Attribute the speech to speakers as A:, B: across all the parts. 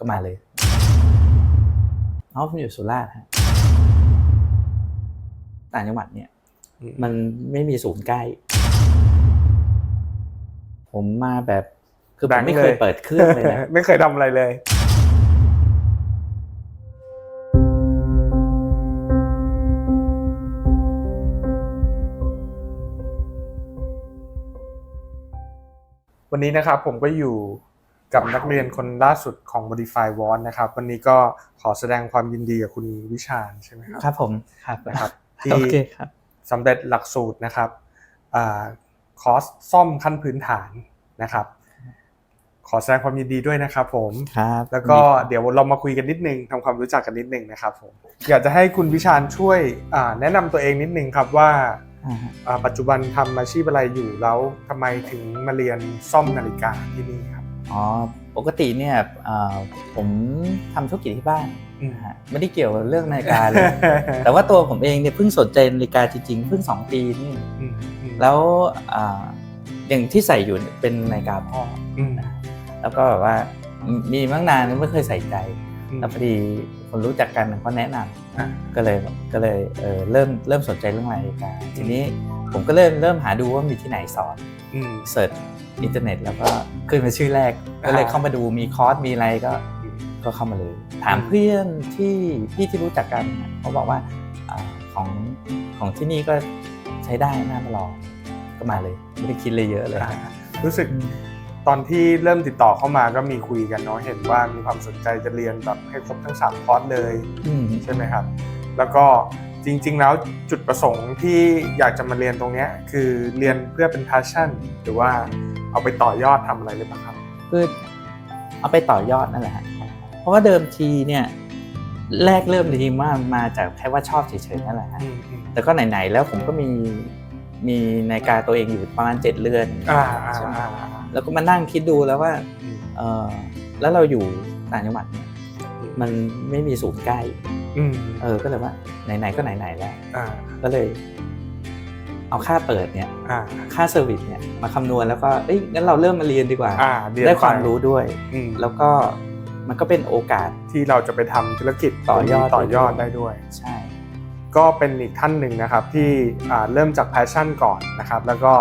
A: ก็มาเลยอ๋อผมอยู่สุราษฎร์ฮะต่างจังหวัดเนี่ย มันไม่มีศูนย์ใกล้ ผมมาแบบคือผมไม่เคยเปิดเครื่องเลยนะ
B: ไม่เคยทำอะไรเลยวันนี้นะครับผมก็อยู่ กับนักเรียนคนล่าสุดของ Modify w a n นะครับ วันนี้ก็ขอแสดงความยินดีกับคุณวิชาญใช่ไหมครับ
A: ครับผมครับ
B: นะครับ
A: โอ
B: ที่
A: เคครับ
B: สำเร็จหลักสูตรนะครับอาคอร์สซ่อมขั้นพื้นฐานนะครับ ขอแสดงความยินดีด้วยนะครับ ผม
A: ครับ
B: แล้วก็เดี๋ยวเรามาคุยกันนิดนึงทำความรู้จักกันนิดนึงนะครับผมอยากจะให้คุณวิชาญช่วยอ่าแนะนำตัวเองนิดนึงครับว่า
A: อ่าฮะ
B: อ่าปัจจุบันทำอาชีพอะไรอยู่แล้วทำไมถึงมาเรียนซ่อมนาฬิกาที่นี่ครับ
A: อ๋อปกติเนี่ยเอ่อผมทำธุรกิจที่บ้าน
B: อืม
A: นะฮะไม่ได้เกี่ยวกับเรื่องนาฬิกาเลยแต่ว่าตัวผมเองเนี่ยเพิ่งสนใจนาฬิกาจริงๆเพิ่งสองปีนี่
B: อืมอืม
A: แล้วอ่าอย่างที่ใส่อยู่เนี่ยเป็นนาฬิกาพ่อ
B: อืม
A: นะแล้วก็แบบว่ามีมีมั่งนานไม่เคยใส่ใจ
B: อืม
A: แล้วพอดีคนรู้จักกันเขาแนะน
B: อะำ
A: ก็เลยก็เลยเออเริ่มเริ่มสนใจเรื่องนาฬิกาทีนี้ผมก็เริ่มเริ่มหาดูว่ามีที่ไหนสอน
B: อืม
A: เสิร์ช อินเทอร์เน็ต แล้วก็ขึ้นมาชื่อแรกก็เลย
B: อ่า
A: เข้ามาดูมีคอร์สมีอะไรก็ก็เข้ามาเลย ถามเพื่อนที่พี่ที่รู้จักกันเขาบอกว่าอาของของที่นี่ก็ใช้ได้น่ามาลองก็มาเลยไม่ได้คิดเลยเยอะเลย
B: อ่ารู้สึกตอนที่เริ่มติดต่อเข้ามาก็มีคุยกันเนาะเห็นว่ามีความสนใจจะเรียนแบบให้ครบทั้งสามคอร์สเลย
A: อืม
B: ใช่ไหมครับ แล้วก็จริง ๆ แล้วจุดประสงค์ที่อยากจะมาเรียนตรงเนี้ยคือเรียนเพื่อเป็น passion หรือว่า เอาไปต่อยอดทำอะไรหรือเปล่าครับ
A: คือเอาไปต่อยอดนั่นแหละฮะเพราะว่าเดิมทีเนี่ยแรกเริ่มจริงๆว่ามาจากแค่ว่าชอบเฉยๆนั่นแหละฮะ
B: อืมอืม
A: แต่ก็ไหนๆแล้วผมก็มีมีนาฬิกาตัวเองอยู่ประมาณเจ็ดเรือน
B: อ่าอ่า
A: ใช่ไหม
B: อ่า
A: แล้วก็มานั่งคิดดูแล้วว่า
B: อืม
A: เออแล้วเราอยู่ต่างจังหวัดเนี่ยมันไม่มีศูนย์ใกล้
B: อืม
A: เออก็เลยว่าไหนๆก็ไหนๆแล้ว
B: อ่า
A: ก็เลย เอาค่าเปิดเนี่ย
B: อ่า
A: ค่าเซอร์วิสเนี่ยมาคำนวณแล้วก็เอ้ยงั้นเราเริ่มมาเรียนดีกว่า
B: อ่าเรียน
A: ได้ความ
B: ไป
A: รู้ด้วย
B: อืม
A: แล้วก็มันก็เป็นโอกาส
B: ที่เราจะไปทำธุรกิจ
A: ต่อยอด
B: ต่อยอดได้ด้วย
A: ใช่
B: ก็เป็นอีกท่านหนึ่งนะครับที่อ่าเริ่มจาก passion ก่อนนะครับแล้วก็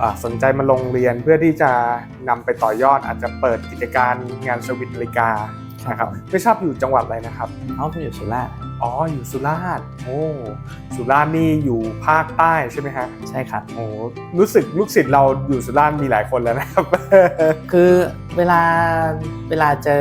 B: อ่าสนใจมาลงเรียนเพื่อที่จะนำไปต่อยอดอาจจะเปิดกิจการงานเซอร์วิสนาฬิกานะครับไม่ทราบอยู่จังหวัดอะไรนะครับ
A: อ๋อผมอยู่สุราษฎร์
B: อ๋ออยู่สุราษฎร์โอ้สุราษฎร์นี่อยู่ภาคใต้ใช่ไหมฮะ
A: ใช่ครับ
B: โอ้รู้สึกลูกศิษย์เราอยู่สุราษฎร์มีหลายคนแล้วนะครับ
A: คือเวลาเวลาจะ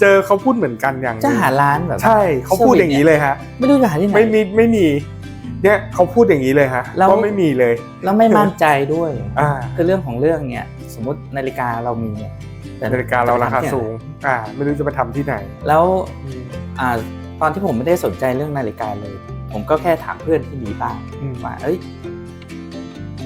B: เจอเขาพูดเหมือนกันอย่าง
A: จะหาร้านแบบ
B: ใช่เขาพูดอย่างนี้เลยฮะ
A: ไม่รู้จะหาที่ไหน
B: ไม่มีไม่มีเนี่ยเขาพูดอย่างนี้เลยฮะ
A: แล้ว
B: ว่าไม่มีเลย
A: แล้วไม่มั่นใจด้วย
B: อ่า
A: คือเรื่องของเรื่องเนี่ยสมมตินาฬิกาเรามีเนี่ยแต่
B: นาฬิกาเราราคา
A: จะไปทำที่ไหน
B: สูง อ่า ไม่รู้จะไปทำที่ไหน
A: แล้วอ่าต อนที่ผมไม่ได้สนใจเรื่องนาฬิกาเลย ผมก็แค่ถามเพื่อนที่มีบ้าง
B: อืม
A: ว่าเอ้ย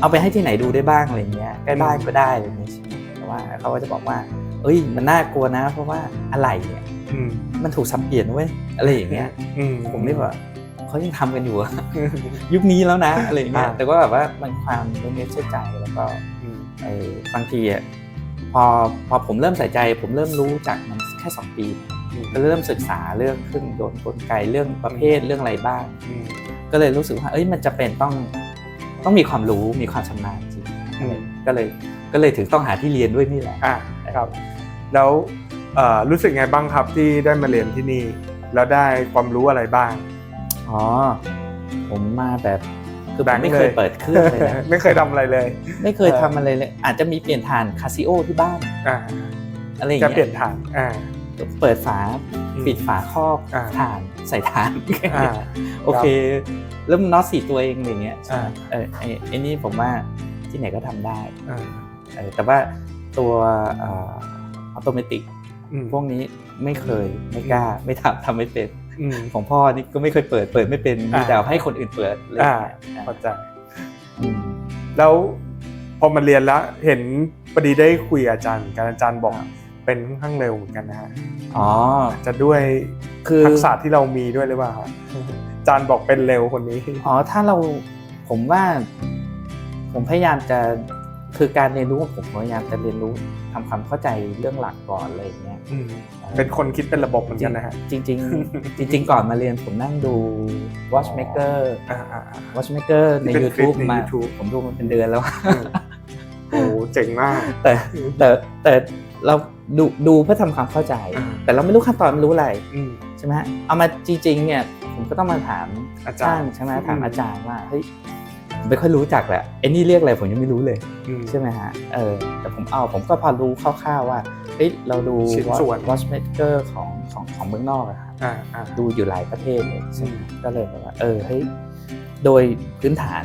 A: เอาไปให้ที่ไหนดูได้บ้างอะไรเงี้ยใกล้บ้านก็ได้อะไรเงี้ยใช่ไหมแต่ว่าเขาก็จะบอกว่า เอ้ย มันน่ากลัวนะ เพราะว่าอะไรเนี่ย
B: อืม
A: มันถูกสับเปลี่ยนเว้ยอะไรอย่างเงี้ย
B: อืม
A: ผมนี่แบบเขายังทำกันอยู่อะยุคนี้แล้วนะอะไรอย่างเงี้ย
B: อ่า
A: แต่ก็แบบว่ามันความรู้เนื้อเชื่อใจแล้วก็
B: อืม
A: ไอ้บางทีอะพอพอผมเริ่มใส่ใจ ผมเริ่มรู้จากมันแค่สองปี ก็เริ่มศึกษาเรื่องเครื่องยนต์กลไกเรื่องประเภทเรื่องอะไรบ้าง
B: อืม
A: ก็เลยรู้สึกว่าเอ้ยมันจะเป็นต้องต้องมีความรู้มีความชำนาญจริง
B: อืม
A: ก็เลยก็เลยถึงต้องหาที่เรียนด้วยนี่แหละ
B: อ่าครับ แล้วเอ่อรู้สึกไงบ้างครับที่ได้มาเรียนที่นี่ แล้วได้ความรู้อะไรบ้าง
A: อ๋อผมมาแบบคือผ
B: แบ
A: ม
B: งค์
A: ไม่เคย
B: เลย
A: เปิดเครื่องเลยนะ
B: ไม่เคยทำอะไรเลย
A: ไม่เคยทำอะไรเลย อาจจะมีเปลี่ยนฐานคาซิโอที่บ้าน
B: อ่า
A: อะไรอย่าง
B: จะ
A: เงี้ย
B: เปลี่ยนฐานอ่า
A: เปิดฝา
B: อืม
A: ปิดฝาครอบ
B: อ่า
A: ฐานใส่ฐาน
B: อ่า
A: โอเคเริ่มน็อตสี่ตัวเองอะไรเงี้ย
B: อ่า
A: เออไอ้ไอ้นี่ผมว่าที่ไหนก็ทำได้
B: อ่า
A: เออแต่ว่าตัวออโตเมติก
B: อืม
A: พวกนี้ไม่เคยไม่กล้าไม่ทำทำไม่เป็น
B: อืม
A: ของพ่อนี่ก็ไม่เคยเปิดเปิดไม่เป็นมี
B: อ่า
A: แต่ให้คนอื่นเปิดเลย
B: อ่า
A: อ่า
B: เข้าใจ
A: อืม
B: แล้วพอมาเรียนแล้วเห็นพอดีได้คุยกับอาจารย์เหมือนกันอาจารย์บอก เป็นค่อนข้างเร็วเหมือนกันนะฮะ
A: อ๋อ
B: จะด้วย
A: คือ
B: ทักษะที่เรามีด้วยหรือเปล่าครับอาจารย์บอกเป็นเร็วคนนี้
A: อ๋อ ถ้าเราผมว่า ผมพยายามจะคือการเรียนรู้ของผมพยายามจะเรียนรู้ทำความเข้าใจเรื่องหลักก่อนอะไรอย่างเงี้ย
B: อืมเป็นคนคิดเป็นระบบเหมือนกันนะฮะ
A: จริงจริงๆจริงๆก่อนมาเรียนผมนั่งดู Watchmaker
B: อ่าอ่าอ่า
A: Watchmaker ใน
B: ที่เป็นคลิป
A: YouTube
B: ใน
A: มา
B: YouTube
A: ผมดูมันเป็นเดือนแล้ว
B: โอ้โหเจ๋งมาก
A: แต่แต่แต่เรา ดูดูเพื่อทำความเข้าใจ
B: อ่า
A: แต่เราไม่รู้ขั้นตอนไม่รู้อะไร
B: อืม
A: ใช่ไหมฮะเอามาจริงๆเนี่ยผมก็ต้องมาถาม
B: อาจารย์
A: ช่างใช่ไหมถาม
B: อืม
A: อาจารย์ว่าเฮ้ยผมไม่ค่อยรู้จักแหละไอ้นี่เรียกอะไรผมยังไม่รู้เลย
B: อืม
A: ใช่ไหมฮะเออแต่ผมเอาผมก็พอรู้คร่าวๆว่าเฮ้ยเราดู
B: ชิ้นส่วน
A: watchmaker ของของของเมืองนอกอะครับ
B: อ่าอ่า
A: ดูอยู่หลายประเทศเลยใช่ไหม
B: อืม
A: ก็เลยแบบว่าเออเฮ้ยโดยพื้นฐาน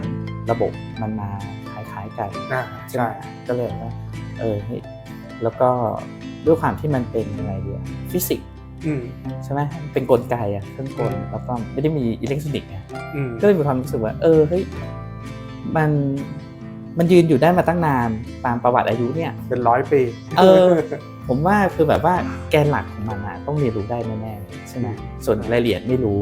A: ระบบมันมาคล้ายๆกัน
B: อ่า
A: ใช่ไห
B: ใช่
A: มก็เลยว่าเออเฮ้ยแล้วก็ ด้วยความที่มันเป็นอะไรเดียฟิสิกส์
B: อืม
A: ใช่ไหมเป็นกลไกอะเครื่องกลแล้วก็ไม่ได้มีอิเล็กทรอนิกส์ไง
B: อืม
A: ก็เลยมีความรู้สึกว่า เออเฮ้ยมันมันยืนอยู่ได้มาตั้งนานตามประวัติอายุเนี่ย
B: เป็นร้อยปี
A: เออ ผมว่าคือแบบว่าแกนหลักของมันอะต้องเรียนรู้ได้แน่ๆใช่ไหมส่วนรายละเอียดไม่รู้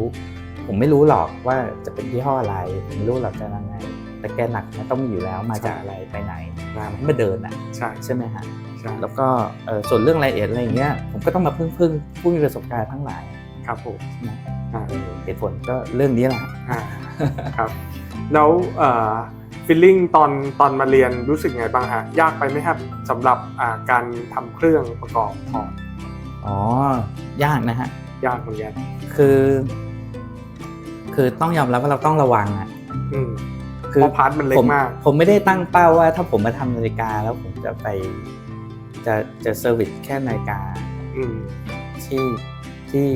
A: ผมไม่รู้หรอกว่าจะเป็นยี่ห้ออะไร ผมไม่รู้หรอกจะยังไง แต่แกนหลักมันต้องมีอยู่แล้วมาจากอะไรไปไหนทำให้มันเดินอะ
B: ใช่
A: ใช่ไหมฮะ
B: ใช่
A: แล้วก็เอ่อส่วนเรื่องรายละเอียดอะไรอย่างเงี้ยผมก็ต้องมาพึ่งพึ่งผู้มีประสบการณ์ทั้งหลาย
B: ครับผม
A: ใช่ไหม
B: อ่า
A: เออเหตุผลก็เรื่องนี้แหละ
B: อ่าครับแล้วเอ่อฟีลลิ่งตอนตอนมาเรียนรู้สึกไงบ้างฮะยากไปไหมครับสำหรับอ่าการทำเครื่องประกอบถอด
A: อ๋อยากนะฮะ
B: ยากเหมือนกัน
A: คือ คือต้องยอมรับว่าเราต้องระวังอะ
B: อืม
A: คือ
B: เพราะพาร์ทมันเล็
A: ผ
B: ก
A: ม
B: มาก
A: ผมไม่ได้ตั้งเป้าว่า ถ้าผมมาทำนาฬิกาแล้วผมจะไปจะจะเซอร์วิสแค่นาฬิกา
B: อืม
A: ที่ที่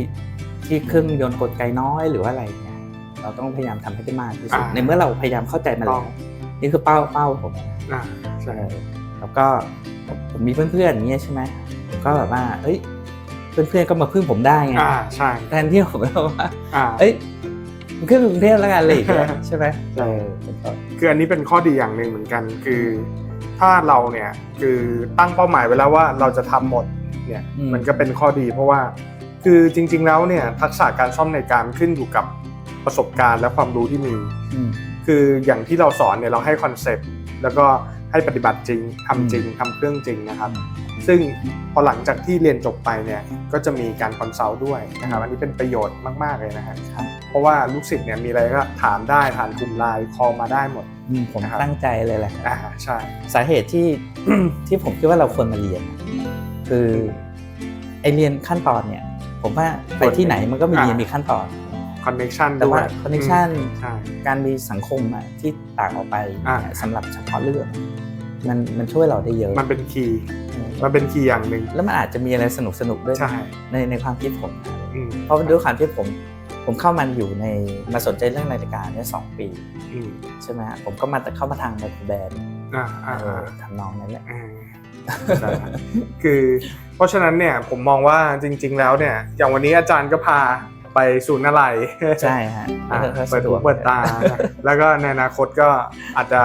A: ที่เครื่องยนต์กลไกน้อยหรือว่าอะไรเนี่ยเราต้องพยายามทำให้ได้มากที่สุด
B: อ่า
A: ในเมื่อเราพยายามเข้าใจมัน
B: ต้
A: แล้
B: อ
A: ว
B: ง
A: นี่คือเป้าเป้าผมนะ
B: อ่าใช่
A: เออแล้วก็ผมมีเพื่อนๆอย่างเงี้ยใช่ไหมผมก็แบบว่า เอ้ย เพื่อนๆก็มาพึ่งผมได้ไง
B: อ่าใช่
A: แทนที่ผมจะว่า
B: อ่า
A: เอ้ยมึง ขึ้นกรุงเทพแล้วกันอะไรอย่างเงี้ยใช่ไหม
B: ใช่
A: เออเป็นต้น
B: คืออันนี้เป็นข้อดีอย่างหนึ่งเหมือนกัน คือ ถ้าเราเนี่ยคือตั้งเป้าหมายไว้แล้วว่าเราจะทำหมดเนี่ยมันก็เป็นข้อดีเพราะว่าคือจริง ๆแล้วเนี่ยทักษะการซ่อมในการขึ้นอยู่กับประสบการณ์และความรู้ที่มี
A: อืม
B: คืออย่างที่เราสอนเนี่ยเราให้คอนเซปต์แล้วก็ให้ปฏิบัติจริงทำจริงทำเครื่องจริงนะครับ ซึ่งพอหลังจากที่เรียนจบไปเนี่ยก็จะมีการคอนซัลท์ด้วยนะครับอันนี้เป็นประโยชน์มาก ๆเลยนะฮะ
A: ครับ
B: เพ ราะว่าลูกศิษย์เนี่ยมีอะไรก็ถามได้ผ่านกลุ่มไลน์คอลมาได้หมด
A: อืมผม
B: นะครับ
A: ตั้งใจเลยแหละ
B: อ่าใช่
A: สาเหตุที่ ที่ผมคิดว่าเราควรมาเรียน คือไอเรียนขั้นตอนเนี่ย ผมว่าไปที่ไหนมันก็มีเรียนมีขั้นตอน
B: คอนเน็ชัน
A: แต่
B: ด้ว
A: ว่ายคอนเนคชั่น
B: ใช่
A: การมีสังคมอะที่ต่างออกไป
B: อ่า
A: เนี่ยสำหรับเฉพาะเรื่อง มันมันช่วยเราได้เยอะ
B: มันเป็นคีย์
A: เออ
B: มันเป็นคีย์อย่างหนึ่ง
A: แล้วมันอาจจะมีอะไรสนุกสนุกๆด้วยนะ
B: ใช่
A: ในในความคิดผมนะ
B: อืม
A: เพราะด้วยความที่ผม ผมเข้ามาอยู่ในมาสนใจเรื่องนาฬิกาเนี่ยสองปี
B: อืม
A: ใช่ไหมฮะผมก็มาแต่เข้ามาทางไมโครแบรนด์
B: อ่าอ่า
A: เอ
B: อ่า
A: อทำนองนั้นแหละ
B: อ่าใช่ครับคือ เพราะฉะนั้นเนี่ยผมมองว่าจริง ๆ แล้วเนี่ยอย่างวันนี้อาจารย์ก็พาไปศูนย์อะไร
A: ใช่ฮะ
B: อ่า
A: ก็
B: เปิด
A: สะ
B: หู
A: วก
B: เปิดตา แล้วก็ในอนาคตก็อาจจะ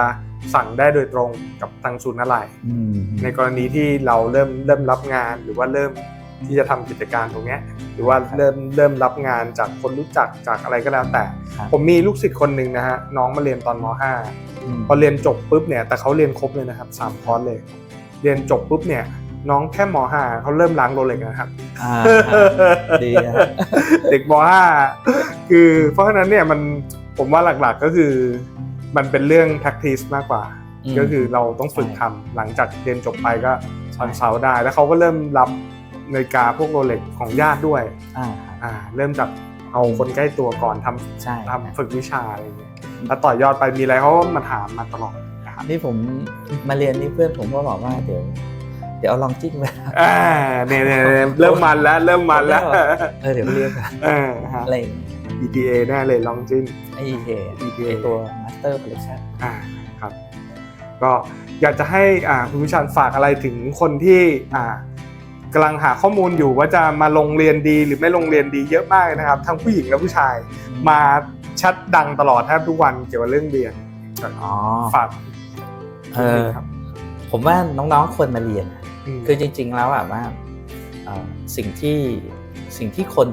B: สั่งได้โดยตรงกับทางศูนย์อะไร
A: อืม
B: ในกรณีที่เราเริ่มเริ่มรับงานหรือว่าเริ่ม ที่จะทำกิจการตรงเนี้ยหรือว่าเริ่มเริ่มรับงานจากคนรู้จักจากอะไรก็แล้วแต่
A: ครับ
B: ผมมีลูกศิษย์คนหนึ่งนะฮะน้องมาเรียนตอนม .5
A: ม
B: พอเรียนจบปุ๊บเนี่ยแต่เขาเรียนครบเลยนะครับสามคอร์สเลย เรียนจบปุ๊บเนี่ยน้องแค่ม .5 เขาเริ่มล้างโรเล็กนะครับ
A: อ่าดีนะฮะ
B: เด็กม .5 คือเพราะฉะนั้นเนี่ยมันผมว่าหลักๆก็คือมันเป็นเรื่อง practice มากกว่า
A: อืม
B: ก็คือเราต้องฝึก
A: ใช่
B: ทำหลังจากเรียนจบไปก็
A: ใช่
B: คอนซัลท์ได้ แล้วเขาก็เริ่มรับ นาฬิกาพวกโรเล็กของญาติด้วย
A: อ่าครับ
B: อ่าเริ่มจากเอาคนใกล้ตัวก่อนทำ
A: ใช่
B: ทำฝึกวิชาอะไรอย่างเงี้ยแล้วต่อยอดไปมีอะไรเขาก็มาถามมาตลอดนะครับ
A: นี่ผมมาเรียนนี่เพื่อนผมก็บอกว่าเดี๋ยวเดี๋ยวเอาลองจิ้งไป
B: อ่าเนี่ยเนี่ยเนี่ยเริ่มมันแล้วเริ่มมันแล้ว
A: เออเดี๋ยวไปเรียนกัน
B: เออฮะ
A: อะไรอย่างเงี้ย
B: ETA แน่เลยลองจิน
A: ไอเอ
B: ETA
A: ไอตัว Master Collection
B: อ่าครับ ก็อยากจะให้อ่าคุณวิชาญฝากอะไรถึงคนที่อ่า กำลังหาข้อมูลอยู่ว่าจะมาลงเรียนดีหรือไม่ลงเรียนดีเยอะมากเลยนะครับ ทั้งผู้หญิงและผู้ชายมาแชัดดังตลอดแทบทุกวันเกี่ยวกับเรื่องเรียน
A: อ๋อ
B: ฝาก
A: เออ
B: ครับ
A: ผมว่าน้องๆควรมาเรียน
B: ม
A: คือจริง ๆ แล้วอะว่าเอ่อสิ่งที่สิ่งที่คน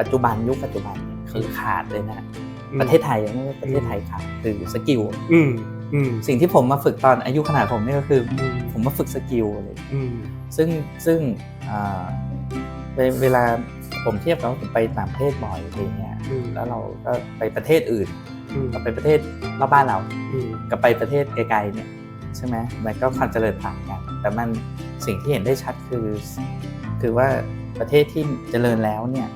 A: ปัจจุบันยุคปัจจุบันเนี่ยคือขาดเลยนะประเทศไทยไม่ใช่ประเทศไทยขาดคือสกิล
B: อืมอืม
A: สิ่งที่ผมมาฝึกตอนอายุขนาดผมเนี่ยก็คือ
B: อืม
A: ผมมาฝึกสกิลอะไร
B: อืม
A: ซึ่งซึ่งอ่า เวเวลาผมเทียบกับว่าผมไปต่างประเทศบ่อยอะไรเงี้ย
B: อืม
A: แล้วเราก็ไปประเทศอื่น
B: อืม
A: กับไปประเทศรอบบ้านเรา
B: อืม
A: กับไปประเทศไกลๆเนี่ยใช่ไหมมันก็ความเจริญต่างกัน แต่มันสิ่งที่เห็นได้ชัดคือ คือว่าประเทศที่เจริญแล้วเนี่ย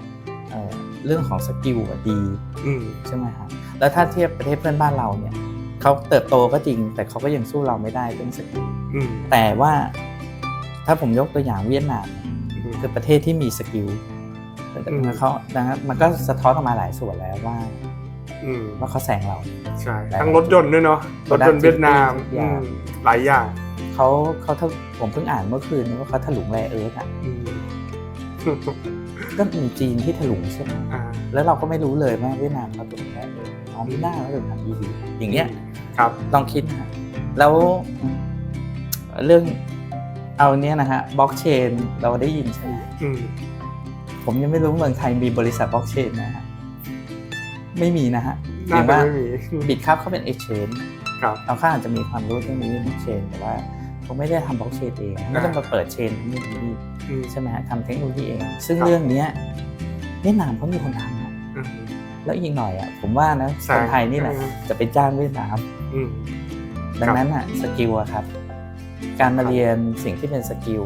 A: เอ่อเรื่องของสกิลอะดี
B: อืม
A: ใช่ไหมครับแล้วถ้าเทียบประเทศเพื่อนบ้านเราเนี่ยเขาเติบโตก็จริง แต่เขาก็ยังสู้เราไม่ได้เรื่องสกิล
B: อืม
A: แต่ว่า ถ้าผมยกตัวอย่างเวียดนาม
B: อืม
A: คือประเทศที่มีสกิล
B: อืม
A: เขาดังนั้นมันก็สะท้อนออกมาหลายส่วนแล้วว่า
B: อืม
A: ว่าเขาแซงเรา
B: ใช่ทั้งรถยนต์ด้วยเนาะรถยนต์เวียดนาม
A: ทุกอย่าง
B: อืมหลายอย่าง
A: เขาเขาถ้าผมเพิ่งอ่านเมื่อคืนนี้ว่าเขาถลุงแรเอิร์ธอะ
B: อืม
A: ก็มีจีนที่ถลุงใช่ไหม
B: อ่า
A: แล้วเราก็ไม่รู้เลยว่าเวียดนามเขาถลุงแรเอิร์ธอ๋อไม่น่าแล้วถึงทำดีดีอย่างเงี้ย
B: ครับ
A: ลองคิดนะฮะแล้วเรื่อง เอาเนี้ยนะฮะบล็อกเชนเราได้ยินใช่ไหม
B: อืม
A: ผมยังไม่รู้เมืองไทยมีบริษัทบล็อกเชนนะฮะไม่มีนะฮะ
B: น่า
A: อย่าง
B: จะ
A: ว่า
B: ไม่มี
A: บิตครับเขาเป็น exchange
B: ครับ
A: เราข้าอาจจะมีความรู้เรื่องนี้บล็อกเชนแต่ว่าเขาไม่ได้ทำบล็อกเชนเองไม่ต้องมาเปิดเชนนี่นี่
B: อืม
A: ใช่ไหมฮะทำเทคโนโลยีเอง ซึ่ง
B: ครับ
A: เรื่องเนี้ยเวียดนามเขามีคนทำอะ
B: อืม
A: แล้วอีกหน่อยอะผมว่านะ
B: ใช่
A: คนไทยนี่แหละ
B: อืม
A: จะไปจ้างเวียดนาม
B: อืม
A: ดังนั้นอะสกิลอะครับ การมาเรียนสิ่งที่เป็นสกิล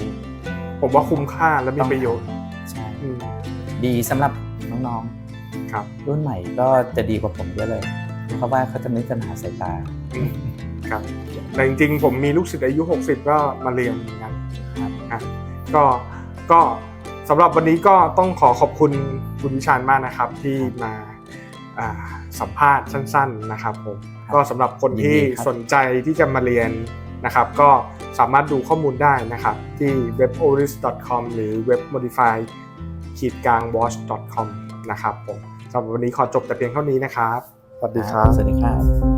B: ผมว่าคุ้มค่าและมีประโยชน์
A: ใช่
B: อืม
A: ดีสำหรับน้อง
B: ครับ
A: ๆรุ่นใหม่ก็จะดีกว่าผมเยอะเลย เพราะว่าเขาจะไม่มีปัญหาสายตา
B: อืมครับแต่จริงๆ ผมมีลูกศิษย์อายุ 60 ก็มาเรียนเหมือนกัน
A: ครับ
B: อะก็ก็สำหรับวันนี้ก็ต้องขอขอบคุณคุณวิชาญมากนะครับ ที่มาอ่าสัมภาษณ์สั้น ๆ นะครับผมก็สำหรับคนที่สนใจที่จะมาเรียนนะครับ ก็ สามารถดูข้อมูลได้นะครับ ที่ weboris.com หรือ webmodify ขีดกลาง watch.com นะครับผมสำหรับวันนี้ขอจบแต่เพียงเท่านี้นะครับ สวัสดีครับ
A: สวัสดีครับ